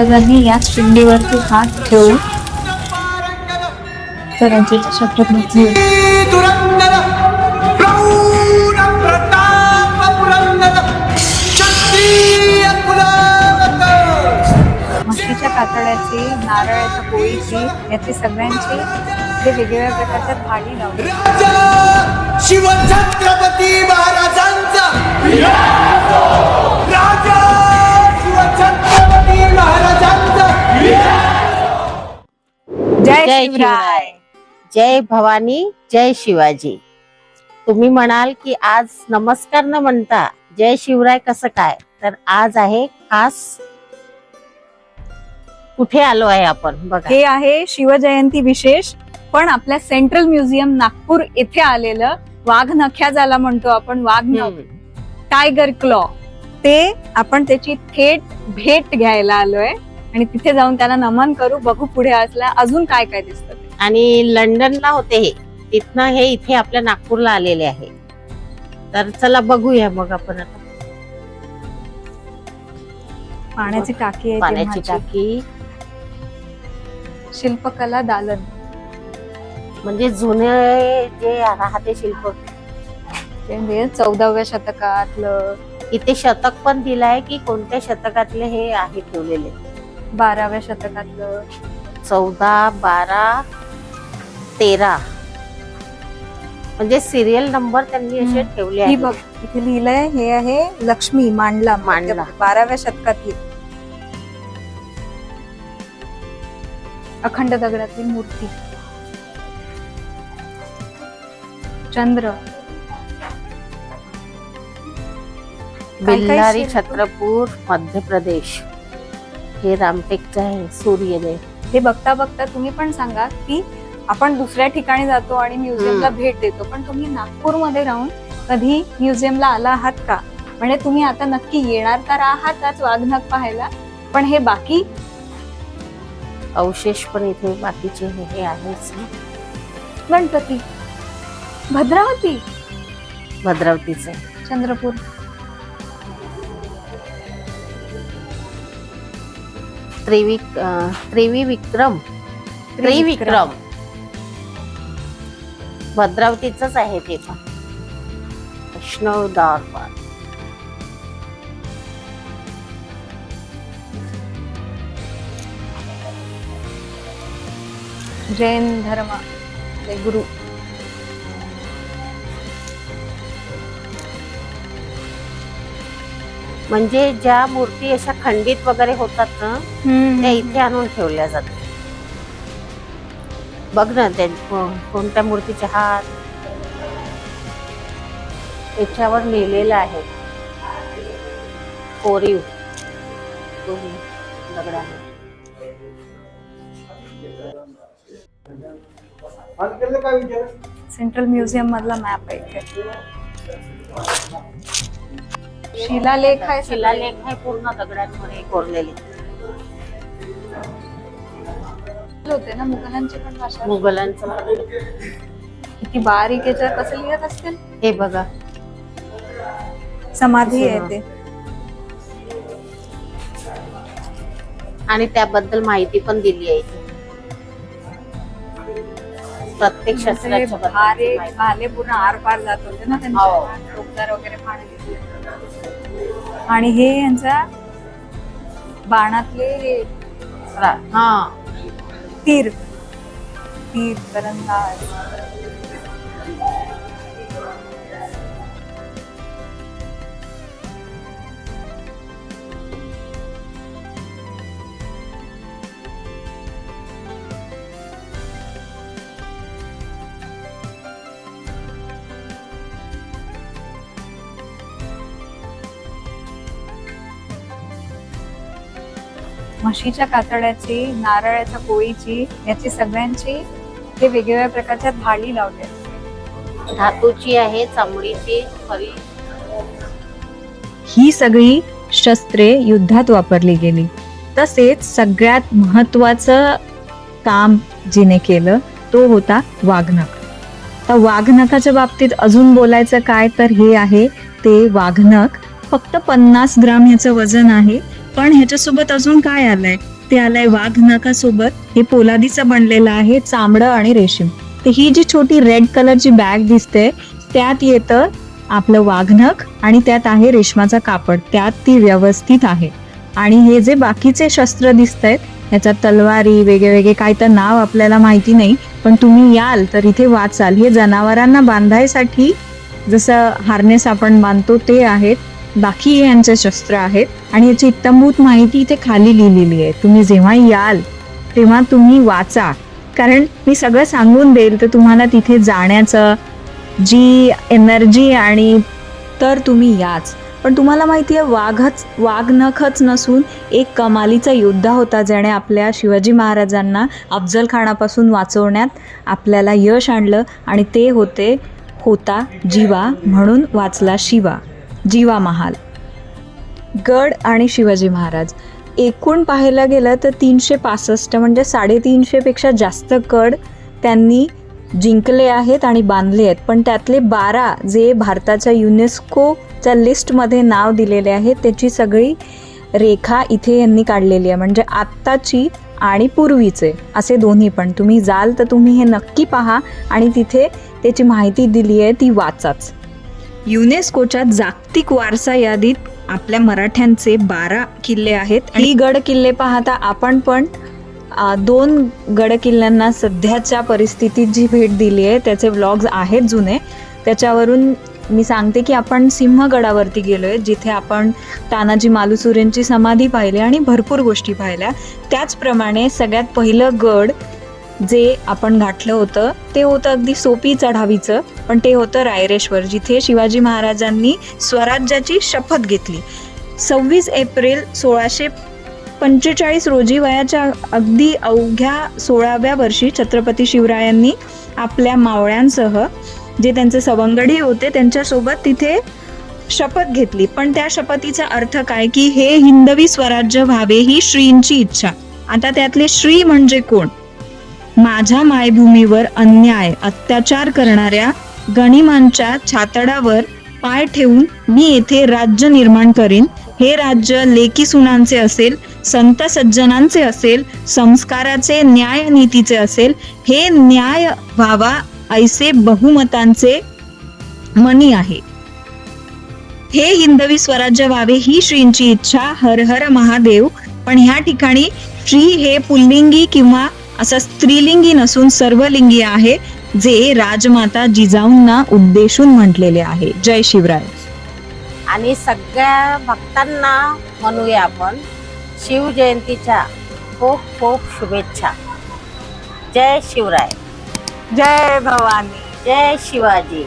महाराजांनी याच शिंडीवरती हात ठेवून त्यांची शपथ घेतली म्हशीच्या कातड्याची नारळाच्या पोळीची याची सगळ्यांची ते वेगवेगळ्या प्रकारच्या थाळी लावली. शिवछत्रपती महाराजांचा. शिवराय शिवराय जय भवानी जय शिवाजी. तुम्ही म्हणाल की आज नमस्कार न म्हणता जय शिवराय कसं काय? तर आज आहे खास कुठे आलो आहे आपण? बघा. हे आहे शिवजयंती विशेष पण आपल्या सेंट्रल म्युझियम नागपूर येथे आलेलं वाघ नख्या ज्याला म्हणतो आपण वाघ. Tiger claw. ते आपण त्याची थेट भेट घ्यायला आलोय. आणि तिथे जाऊन त्यांना नमन करू बघू पुढे असल्या अजून काय काय दिसतं ते. आणि लंडनला होते हे. तिथनं हे इथे आपल्या नागपूरला आलेले आहे. तर चला बघूया मग आपण आता. पाण्याची टाकी आहे पाण्याची तेव्हाची. टाकी. शिल्पकला दालन. म्हणजे जुने जे राहते शिल्प. ते म्हणजे चौदाव्या शतकातलं. इथे शतक पण दिलाय की कोणत्या शतकातले हे आहे ठेवलेले. बाराव्या शतकातलं. चौदा बारा तेरा. म्हणजे सिरियल नंबर त्यांनी असे. ठेवले ही आहेत. बघ इथे लिहिलंय हे आहे लक्ष्मी मांडला. मांडला. बाराव्या शतकातली. अखंड दगडातली मूर्ती. चंद्र. बेल्लारी शिल्प? छत्रपूर मध्य प्रदेश. हे रामटेकचं आहे सूर्यदेव हे बघता बघता तुम्ही पण सांगा की आपण दुसऱ्या ठिकाणी जातो आणि म्युझियमला. भेट देतो पण तुम्ही नागपूरमध्ये राहून कधी म्युझियमला आला आहात का? म्हणजे तुम्ही आता नक्की येणार तर आहातच वाघनख पाहायला पण हे बाकी? अवशेष पण इथे बाकीचे हे हे आहेच गणपती. भद्रावती. भद्रावतीचे. चंद्रपूर. त्रिविक अं, त्रिवी विक्रम त्रिविक्रम. भद्रावतीच आहे ते पण. वैष्णव दरबार. जैन धर्म. गुरु. म्हणजे ज्या मूर्ती अशा खंडित वगैरे होतात ना त्या इथे आणून ठेवल्या जातात. बघ ना त्या कोणत्या मूर्तीचे हात. त्याच्यावर लिहिलेलं आहे. कोरीव. सेंट्रल म्युझियम मधला मॅप आहे इथे. शिलालेख आहे. शिलालेख आहे पूर्ण दगडांमध्ये कोरलेले होते ना मुघलांची पण भाषा मुघलांचं. किती बारीक याच्यात कसं लिहित असतील हे बघा समाधी आहे. ते आणि त्याबद्दल माहिती पण दिली आहे. प्रत्येक शस्त्राच्या भाले पूर्ण आर पार जात होते ना हो. त्यांचे टोकदार वगैरे पाणी आणि हे यांचा बाणातले हे हा. तीर. तीर तरंदाज म्हशीच्या कातड्याची नारळाच्या पोळीची याची सगळ्यांची हे वेगवेगळ्या प्रकारच्या थाळी लावल्या धातूची आहे चांबडीची खरी ही सगळी शस्त्रे युद्धात वापरली गेली. तसेच सगळ्यात महत्वाचं काम जिने केलं तो होता वाघनख. तर वाघनखाच्या बाबतीत अजून बोलायचं काय तर हे आहे ते वाघनख फक्त पन्नास ग्राम याचं वजन आहे. पण ह्याच्यासोबत अजून काय आलंय? ते आलंय वाघ नखासोबत हे पोलादीचं बनलेलं आहे चामडं आणि रेशीम. तर ही जी छोटी रेड कलरची बॅग दिसते त्यात येतं आपलं वाघनख आणि त्यात आहे रेशमाचा कापड. त्यात ती व्यवस्थित आहे. आणि हे जे बाकीचे शस्त्र दिसत आहेत ह्याच्यात तलवारी वेगळे वेगळे काय तर नाव आपल्याला माहिती नाही पण तुम्ही याल तर इथे वाचाल. हे जनावरांना बांधायसाठी जसं हार्नेस आपण बांधतो ते आहेत. बाकी यांचे शस्त्र आहेत आणि याची इत्तमभूत माहिती इथे खाली लिहिलेली आहे. तुम्ही जेव्हा याल तेव्हा तुम्ही वाचा. कारण मी सगळं सांगून देईल तर तुम्हाला तिथे जाण्याचं जी एनर्जी आणि तर तुम्ही याच. पण तुम्हाला माहिती आहे वाघच वाघ नखच नसून एक कमालीचा योद्धा होता ज्याने आपल्या शिवाजी महाराजांना अफजलखानापासून वाचवण्यात आपल्याला यश आणलं आणि ते होते होता जीवा म्हणून वाचला शिवा. जीवा महाल. गड आणि शिवाजी महाराज. एकूण पाहायला गेलं तर तीनशे पासष्ट म्हणजे साडेतीनशेपेक्षा जास्त गड त्यांनी जिंकले आहेत आणि बांधले आहेत. पण त्यातले बारा जे भारताच्या युनेस्कोच्या लिस्टमध्ये नाव दिलेले आहे त्याची सगळी रेखा इथे यांनी काढलेली आहे. म्हणजे आत्ताची आणि पूर्वीचे असे दोन्ही पण. तुम्ही जाल तर तुम्ही हे नक्की पहा आणि तिथे त्याची माहिती दिली आहे ती वाचाच. युनेस्कोच्या जागतिक वारसा यादीत आपल्या मराठ्यांचे बारा किल्ले आहेत. आणि गड किल्ले पाहता आपण पण दोन गड किल्ल्यांना सध्याच्या परिस्थितीत जी भेट दिली आहे त्याचे व्लॉग्स आहेत जुने. त्याच्यावरून मी सांगते की आपण सिंहगडावरती गेलो आहे जिथे आपण तानाजी मालुसुरेंची समाधी पाहिली आणि भरपूर गोष्टी पाहिल्या. त्याचप्रमाणे सगळ्यात पहिलं गड जे आपण गाठलं होतं ते होतं अगदी सोपी चढावीचं पण ते होतं रायरेश्वर जिथे शिवाजी महाराजांनी स्वराज्याची शपथ घेतली. सव्वीस एप्रिल सोळाशे पंचेचाळीस रोजी वयाच्या अगदी अवघ्या सोळाव्या वर्षी छत्रपती शिवरायांनी आपल्या मावळ्यांसह जे त्यांचे सवंगडी होते त्यांच्यासोबत तिथे शपथ घेतली. पण त्या शपथीचा अर्थ काय की हे हिंदवी स्वराज्य व्हावे ही श्रींची इच्छा. आता त्यातले श्री म्हणजे कोण? माझ्या मायभूमीवर अन्याय अत्याचार करणाऱ्या गणिमांच्या छातडावर पाय ठेवून मी येथे राज्य निर्माण करीन. हे राज्य लेकी सुनांचे असेल संत सज्जनांचे असेल संस्काराचे न्याय नीतीचे असेल हे न्याय व्हावा ऐसे बहुमतांचे मनी आहे. हे हिंदवी स्वराज्य व्हावे ही श्रींची इच्छा हर हर महादेव. पण ह्या ठिकाणी श्री हे पुल्लिंगी किंवा असं स्त्रीलिंगी नसून सर्वलिंगी आहे जे राजमाता जिजाऊंना उद्देशून म्हटलेले आहे. जय शिवराय. आणि सगळ्या भक्तांना म्हणूया आपण शिवजयंतीच्या खूप खूप शुभेच्छा. जय शिवराय. जय भवानी. जय शिवाजी.